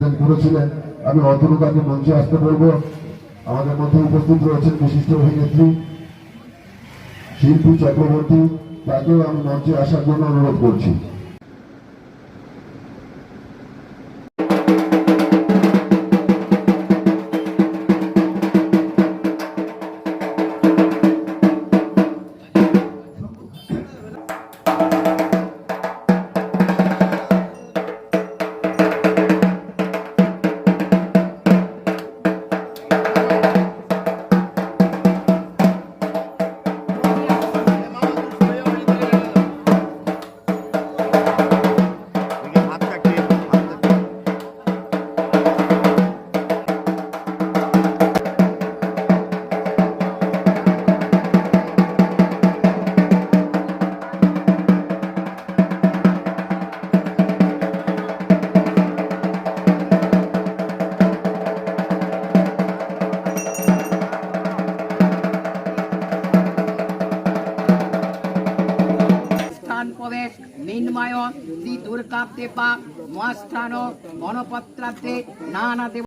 করেছিলেন আমি অতনুকাকে মঞ্চে আসতে বলব। আমাদের মধ্যে উপস্থিত রয়েছেন বিশিষ্ট অভিনেত্রী শিল্পী চক্রবর্তী। তাকেও আমি মঞ্চে আসার জন্য অনুরোধ করছি। প্রবেশ শ্রী দুর্গা দেবা মহাস্থান গণপত্রার্থে নানা দেব